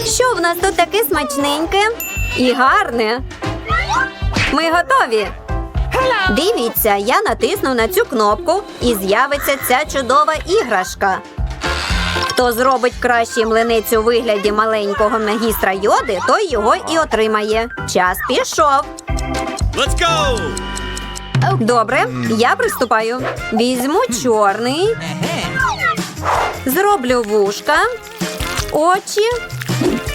Що в нас тут таке смачненьке і гарне? Ми готові. Дивіться, я натисну на цю кнопку і з'явиться ця чудова іграшка. Хто зробить кращий млинець у вигляді маленького магістра йоди, той його і отримає. Час пішов. Let's go! Добре, я приступаю. Візьму чорний, зроблю вушка, очі,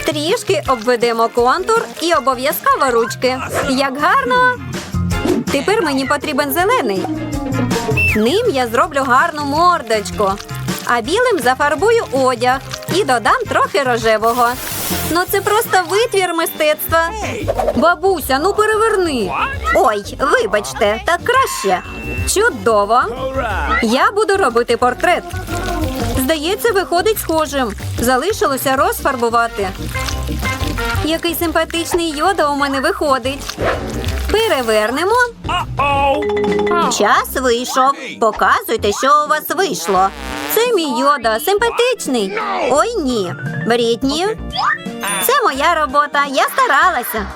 трішки обведемо контур і обов'язково ручки. Як гарно. Тепер мені потрібен зелений. Ним я зроблю гарну мордочку, а білим зафарбую одяг і додам трохи рожевого. Ну це просто витвір мистецтва. Бабуся, ну переверни. Ой, вибачте, так краще. Чудово. Я буду робити портрет. Здається, виходить схожим. Залишилося розфарбувати. Який симпатичний йода у мене виходить. Перевернемо. Час вийшов. Показуйте, що у вас вийшло. Це мій йода, симпатичний. Ой, ні. Брітні. Це моя робота. Я старалася.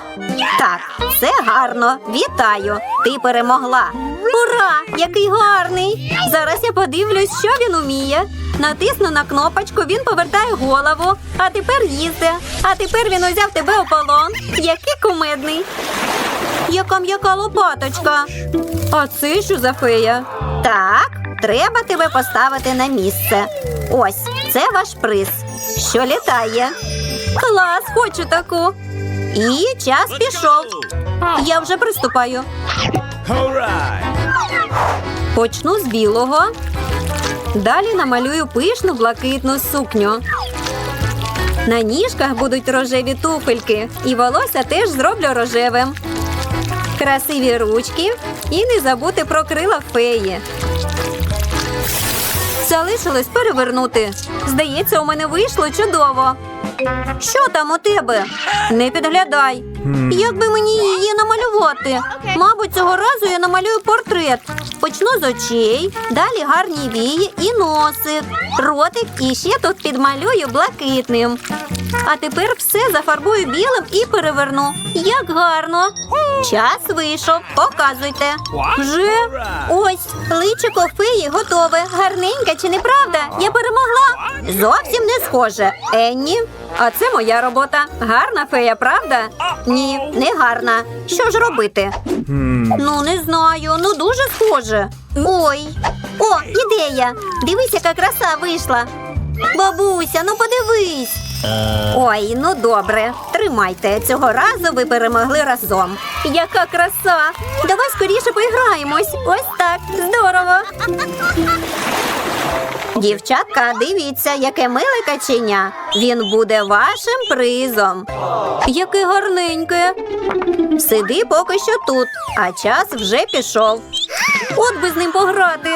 Так, це гарно. Вітаю. Ти перемогла. Ура! Який гарний! Зараз я подивлюсь, що він уміє. Натисну на кнопочку, він повертає голову, а тепер їсти. А тепер він узяв тебе у полон. Який кумедний. Яка м'яка лопаточка. А це що за фея? Так, треба тебе поставити на місце. Ось, це ваш приз, що літає. Клас, хочу таку. І час пішов. Я вже приступаю. Почну з білого. Далі намалюю пишну блакитну сукню. На ніжках будуть рожеві туфельки, і волосся теж зроблю рожевим. Красиві ручки і не забути про крила феї. Залишилось перевернути. Здається, у мене вийшло чудово. Що там у тебе? Не підглядай. Як би мені її намалювати? Мабуть, цього разу я намалюю портрет. Почну з очей, далі гарні вії і носик, ротик і ще тут підмалюю блакитним. А тепер все зафарбую білим і переверну. Як гарно. Час вийшов. Показуйте. Вже ось личико феї готове. Гарненьке чи не правда? Я перемогла. Зовсім не схоже. Енні. А це моя робота. Гарна фея, правда? Ні, не гарна. Що ж робити? Ну, не знаю. Ну дуже схоже. Ой. О, ідея. Дивись, яка краса вийшла. Бабуся, ну подивись. Ой, ну добре. Тримайте. Цього разу ви перемогли разом. Яка краса! Давай скоріше поіграємось. Ось так. Здорово. Дівчатка, дивіться, яке миле каченя. Він буде вашим призом. Яке гарненьке. Сиди поки що тут, а час вже пішов. От би з ним пограти.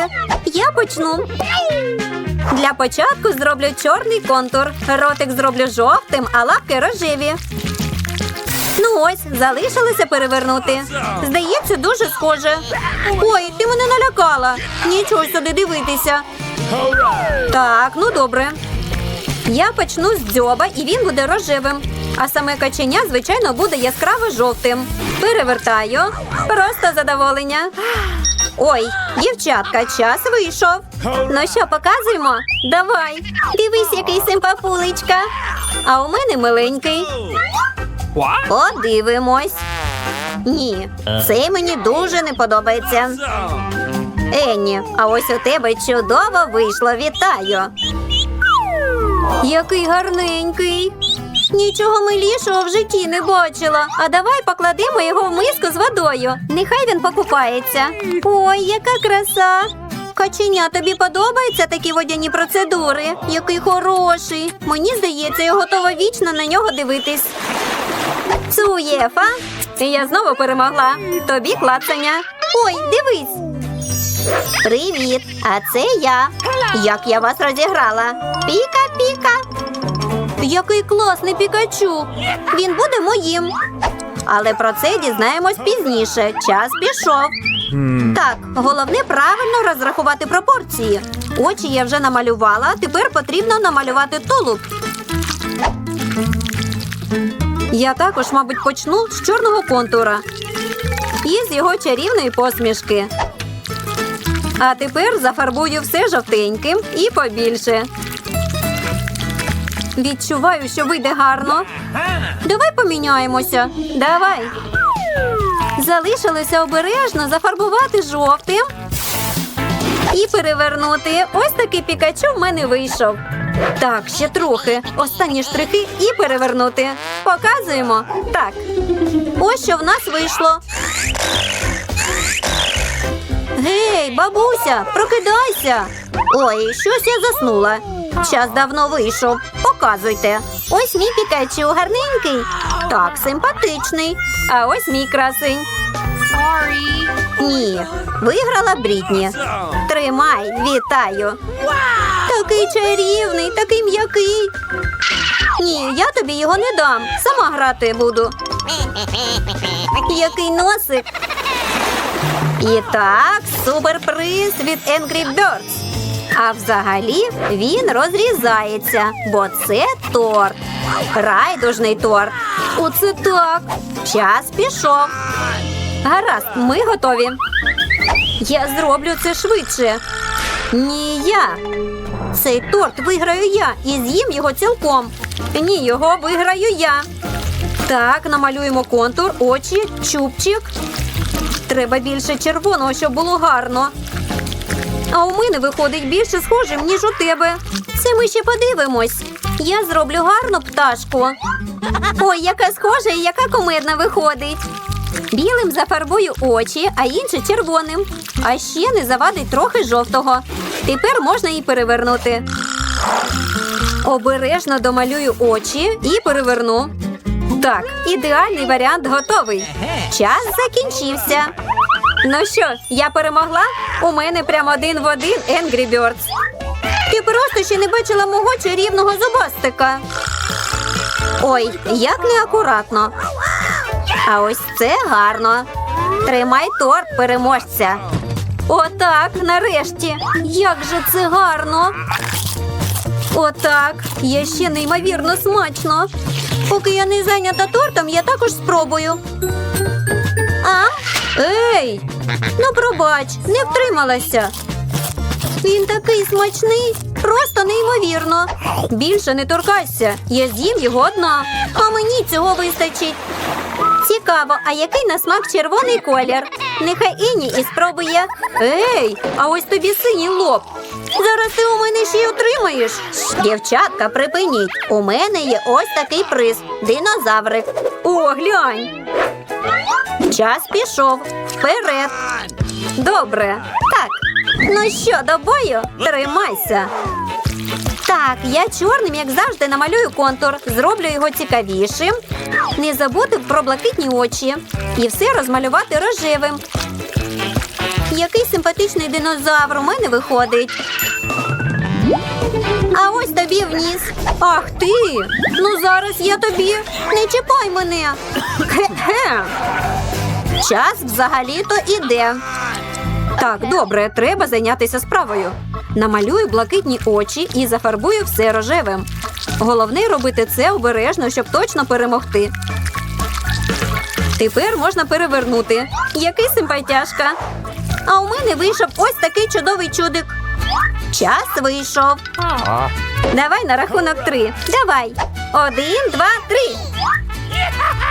Я почну. Для початку зроблю чорний контур. Ротик зроблю жовтим, а лапки рожеві. Ну ось, залишилося перевернути. Здається, дуже схоже. Ой, ти мене налякала. Нічого сюди дивитися. Так, ну добре. Я почну з дзьоба, і він буде рожевим. А саме каченя, звичайно, буде яскраво жовтим. Перевертаю. Просто задоволення. Ой, дівчатка, час вийшов. Ну що, показуємо? Давай. Дивись, який симпафулечка. А у мене миленький. Подивимось. Ні, це мені дуже не подобається. Енні, а ось у тебе чудово вийшло. Вітаю. Який гарненький. Нічого милішого в житті не бачила. А давай покладемо його в миску з водою. Нехай він покупається. Ой, яка краса. Каченя, тобі подобаються такі водяні процедури? Який хороший. Мені здається, я готова вічно на нього дивитись. Цуєфа. Я знову перемогла. Тобі клацання. Ой, дивись. Привіт! А це я. Як я вас розіграла? Піка-піка. Який класний пікачу. Він буде моїм. Але про це дізнаємось пізніше. Час пішов. Так, головне правильно розрахувати пропорції. Очі я вже намалювала, тепер потрібно намалювати тулуб. Я також, мабуть, почну з чорного контура і з його чарівної посмішки. А тепер зафарбую все жовтеньким і побільше. Відчуваю, що вийде гарно. Давай поміняємося. Давай. Залишилося обережно зафарбувати жовтим і перевернути. Ось такий пікачу в мене вийшов. Так, ще трохи. Останні штрихи і перевернути. Показуємо. Так. Ось що в нас вийшло. Гей, бабуся, прокидайся. Ой, щось я заснула. Час давно вийшов. Показуйте. Ось мій пікачу гарненький. Так, симпатичний. А ось мій красень. Ні, виграла Брітні. Тримай, вітаю. Такий чарівний, такий м'який. Ні, я тобі його не дам. Сама грати буду. Який носик. І так, суперприз від Angry Birds. А взагалі він розрізається, бо це торт. Райдужний торт. Оце так. Час пішов. Гаразд, ми готові. Я зроблю це швидше. Ні, я. Цей торт виграю я і з'їм його цілком. Ні, його виграю я. Так, намалюємо контур, очі, чубчик. Треба більше червоного, щоб було гарно. А у мене виходить більше схожим, ніж у тебе. Це ми ще подивимось. Я зроблю гарну пташку. Ой, яка схожа і яка комедна виходить. Білим зафарбую очі, а інше червоним. А ще не завадить трохи жовтого. Тепер можна і перевернути. Обережно домалюю очі і переверну. Так, ідеальний варіант готовий. Час закінчився. Ну що, я перемогла? У мене прямо один в один Angry Birds. Ти просто ще не бачила мого чарівного зубастика. Ой, як неакуратно. А ось це гарно. Тримай торт переможця. Отак, нарешті. Як же це гарно. Отак. Є ще неймовірно смачно. Поки я не зайнята тортом, я також спробую. А? Ей! Ну, пробач, не втрималася. Він такий смачний, просто неймовірно. Більше не торкайся, я з'їм його одна, а мені цього вистачить. Цікаво, а який на смак червоний колір? Нехай Іні і спробує. Ей, а ось тобі синій лоб. Зараз ти у мене ще й отримаєш. Дівчатка, припиніть. У мене є ось такий приз динозаврик. О, глянь. Час пішов. Вперед. Добре. Так. Ну що, до бою? Тримайся. Так, я чорним, як завжди, намалюю контур, зроблю його цікавішим. Не забути про блакитні очі. І все розмалювати рожевим. Який симпатичний динозавр у мене виходить. А ось тобі вниз. Ах ти! Ну зараз я тобі. Не чіпай мене. Хе-хе. Час взагалі-то іде. Так, добре, треба зайнятися справою. Намалюю блакитні очі і зафарбую все рожевим. Головне робити це обережно, щоб точно перемогти. Тепер можна перевернути. Який симпатяшка. А у мене вийшов ось такий чудовий чудик. Час вийшов. Давай на рахунок три. Давай. Один, два, три.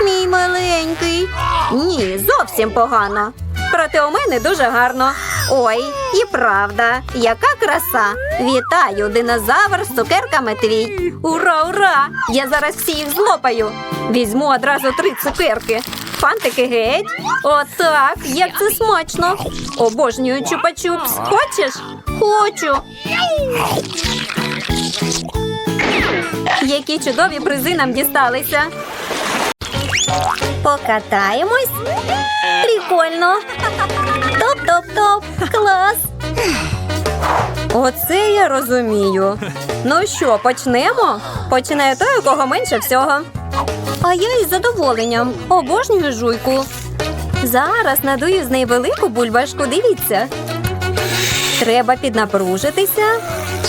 Мій маленький. Ні, зовсім погано. Проте у мене дуже гарно. Ой, і правда, яка краса! Вітаю, динозавр з цукерками твій. Ура, ура! Я зараз всі їх злопаю. Візьму одразу три цукерки. Фантики геть. Отак, як це смачно. Обожнюю чупа-чупс. Хочеш? Хочу. Які чудові призи нам дісталися. Покатаємось. Прикольно. Топ-топ-топ. Клас. Оце я розумію. Ну що, почнемо? Починає той, у кого менше всього. А я із задоволенням обожнюю жуйку. Зараз надую з неї велику бульбашку. Дивіться. Треба піднапружитися.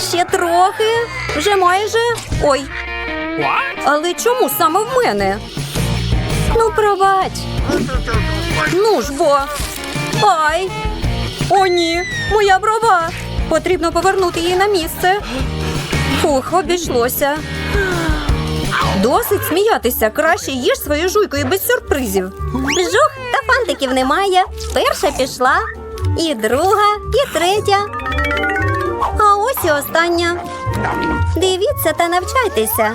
Ще трохи. Вже майже. Ой. Але чому саме в мене? Ну, пробач. Ну ж бо. Ай. О, ні, моя брова. Потрібно повернути її на місце. Фух, обійшлося. Досить сміятися. Краще їж свою жуйку і без сюрпризів. Жух, та фантиків немає. Перша пішла, і друга, і третя. А ось і остання. Дивіться та навчайтеся.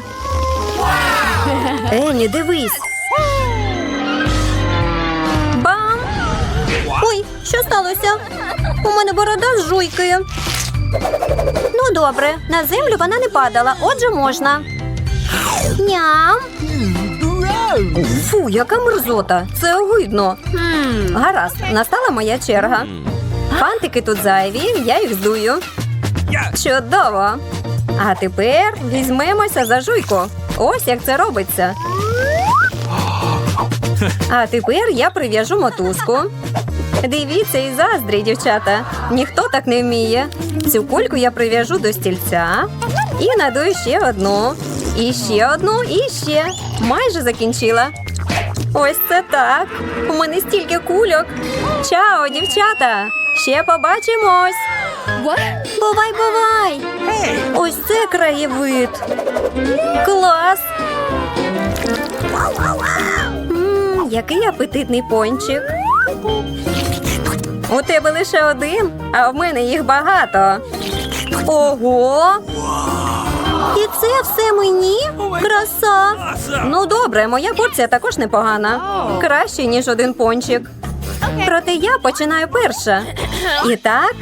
Ені, дивись. Бам! Ой, що сталося? У мене борода з жуйки. Ну, добре, на землю вона не падала, отже можна. Ням. Фу, яка мерзота. Це огидно. Гаразд, настала моя черга. Фантики тут зайві, я їх здую. Чудово. А тепер візьмемося за жуйку. Ось як це робиться. А тепер я прив'яжу мотузку. Дивіться і заздрі, дівчата. Ніхто так не вміє. Цю кульку я прив'яжу до стільця і надую ще одну. І ще одну, і ще. Майже закінчила. Ось це так. У мене стільки кульок. Чао, дівчата! Ще побачимось. Бувай, бувай! Ось це краєвид. Клас! Мм, який апетитний пончик. У тебе лише один, а в мене їх багато. Ого! І це все мені? Краса! Ну добре, моя порція також непогана. Краще, ніж один пончик. Проте я починаю перша. І так,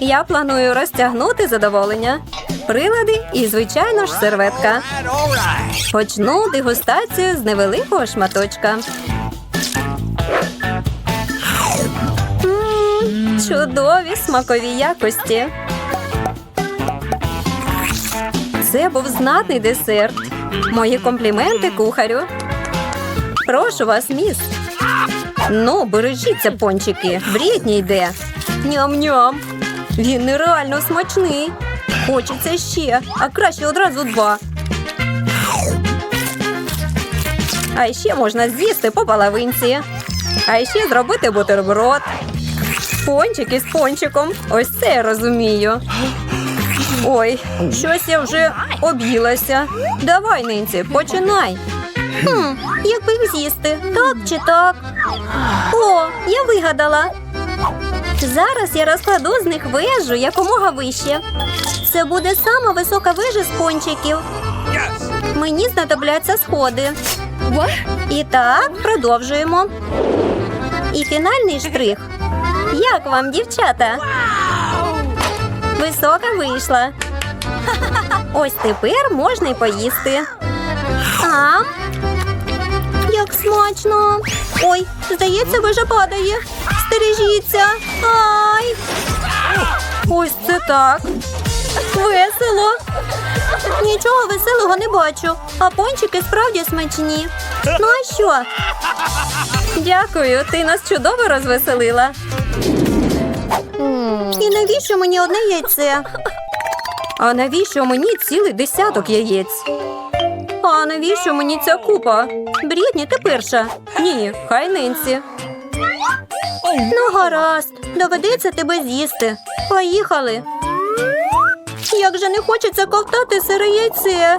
я планую розтягнути задоволення. Прилади і, звичайно ж, серветка. Почну дегустацію з невеликого шматочка. М, Чудові смакові якості. Це був знатний десерт. Мої компліменти кухарю. Прошу вас, міс. Ну, бережіться, пончики. Брітні йде. Ням-ням. Він нереально смачний. Хочеться ще, а краще одразу два. А ще можна з'їсти по половинці. А ще зробити бутерброд. Пончик із пончиком. Ось це я розумію. Ой, щось я вже об'їлася. Давай, Нинці, починай. Хм, як би з'їсти? Так чи так? О, я вигадала. Зараз я розкладу з них вежу якомога вище. Це буде сама висока вежа з пончиків. Мені знадобляться сходи. І так, продовжуємо. І фінальний штрих. Як вам, дівчата? Висока вийшла. Ось тепер можна й поїсти. А? Як смачно. Ой, здається, вежа падає. Стережіться. Ай. Ось це так. Весело. Нічого веселого не бачу, а пончики справді смачні. Ну а що? Дякую, ти нас чудово розвеселила. І навіщо мені одне яйце? А навіщо мені цілий десяток яєць? А навіщо мені ця купа? Брідні, ти перша. Ні, хай нинці. Ну, гаразд, доведеться тебе з'їсти. Поїхали. Як же не хочеться ковтати сире яйце.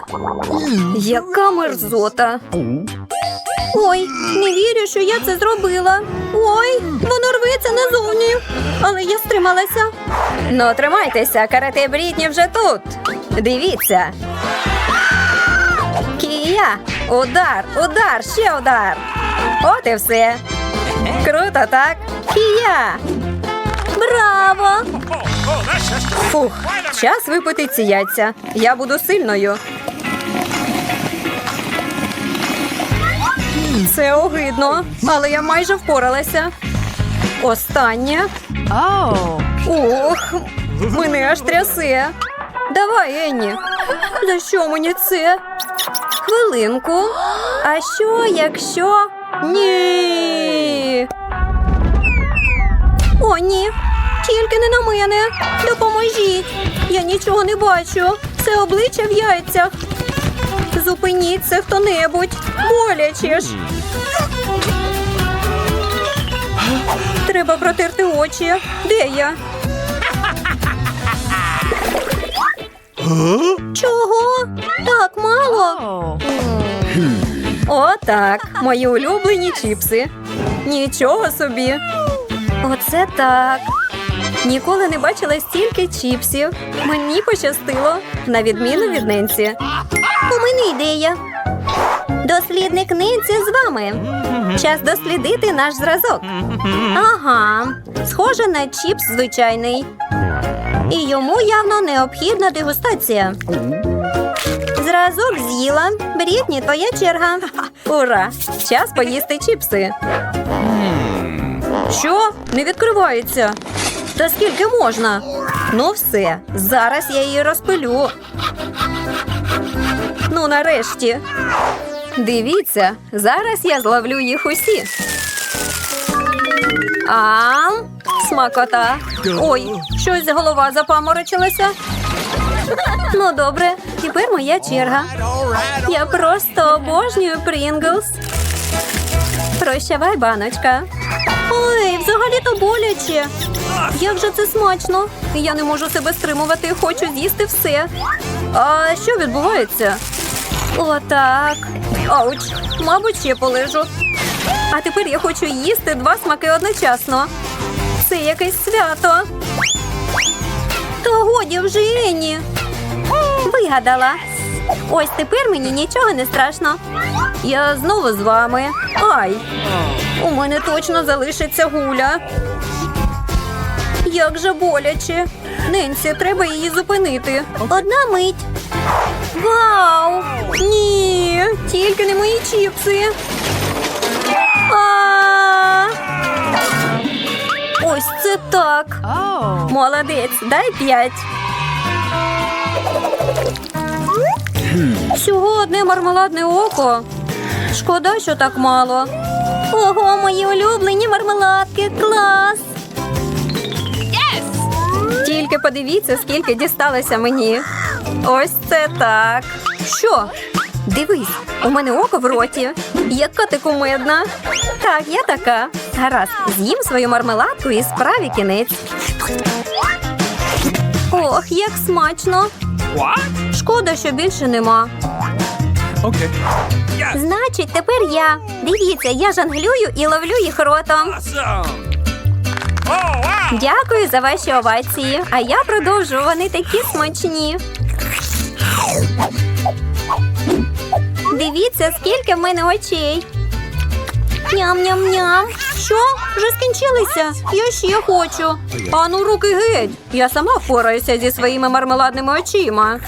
Яка мерзота. Ой, не вірю, що я це зробила. Ой, воно рветься назовні. Але я стрималася. Ну, тримайтеся, карате Брітні вже тут. Дивіться. Кія! Удар, удар, ще удар. От і все. Круто, так? Кія! Браво! Фух, час випити ці яйця. Я буду сильною. Це огидно, але я майже впоралася. Останнє. Ох, мене аж трясе. Давай, Енні. За що мені це? Хвилинку. А що, якщо. Ні. О, ні. Тільки не на мене. Допоможіть. Я нічого не бачу. Це обличчя в яйцях. Зупиніться хто-небудь. Боляче ж. Треба протерти очі. Де я? Чого? Так мало. О, так. Мої улюблені чіпси. Нічого собі. Оце так. Ніколи не бачила стільки чіпсів. Мені пощастило, на відміну від Ненсі. У мене ідея. Дослідник Ненсі з вами. Час дослідити наш зразок. Ага, схоже на чіпс звичайний. І йому явно необхідна дегустація. Зразок з'їла. Брітні, твоя черга. Ура! Час поїсти чіпси. Що? Не відкривається. Та скільки можна? Ну все, зараз я її розпилю. Ну, нарешті. Дивіться, зараз я зловлю їх усі. А, смакота. Ой, щось голова запаморочилася. Ну, добре, тепер моя черга. Я просто обожнюю Прінглс. Прощавай, баночка. Ой, взагалі-то боляче. Як же це смачно? Я не можу себе стримувати, хочу з'їсти все. А що відбувається? Отак. Ауч, мабуть, ще полежу. А тепер я хочу їсти два смаки одночасно. Це якесь свято. Та годі вже Ені. Вигадала. Ось тепер мені нічого не страшно. Я знову з вами. Ай! У мене точно залишиться гуля. Як же боляче. Ненсі, треба її зупинити. Одна мить. Вау! Ні, тільки не мої чіпси. А! Ось це так. Молодець, дай п'ять. Всього одне мармеладне око. Шкода, що так мало. Ого, мої улюблені мармеладки. Клас! Тільки подивіться, скільки дісталося мені. Ось це так. Що? Дивись, у мене око в роті. Яка ти кумедна. Так, я така. Гаразд, з'їм свою мармеладку і справі кінець. Ох, як смачно. What? Шкода, що більше нема. Okay. Yes. Значить, тепер я. Дивіться, я жонглюю і ловлю їх ротом. Awesome. Oh, wow. Дякую за ваші овації. А я продовжу. Вони такі смачні. Дивіться, скільки в мене очей. Ням-ням-ням. Що? Вже скінчилися? Я ще хочу. Ану, руки геть. Я сама впораюся зі своїми мармеладними очима.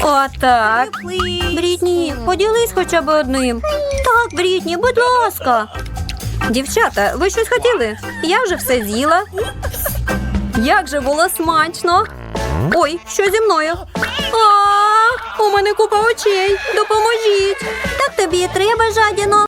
Отак. Брітні, поділись хоча б одним. Так, Брітні, будь ласка. Дівчата, ви щось хотіли? Я вже все з'їла. Як же було смачно. Ой, що зі мною? А, у мене купа очей. Допоможіть. Так тобі і треба, жадіно.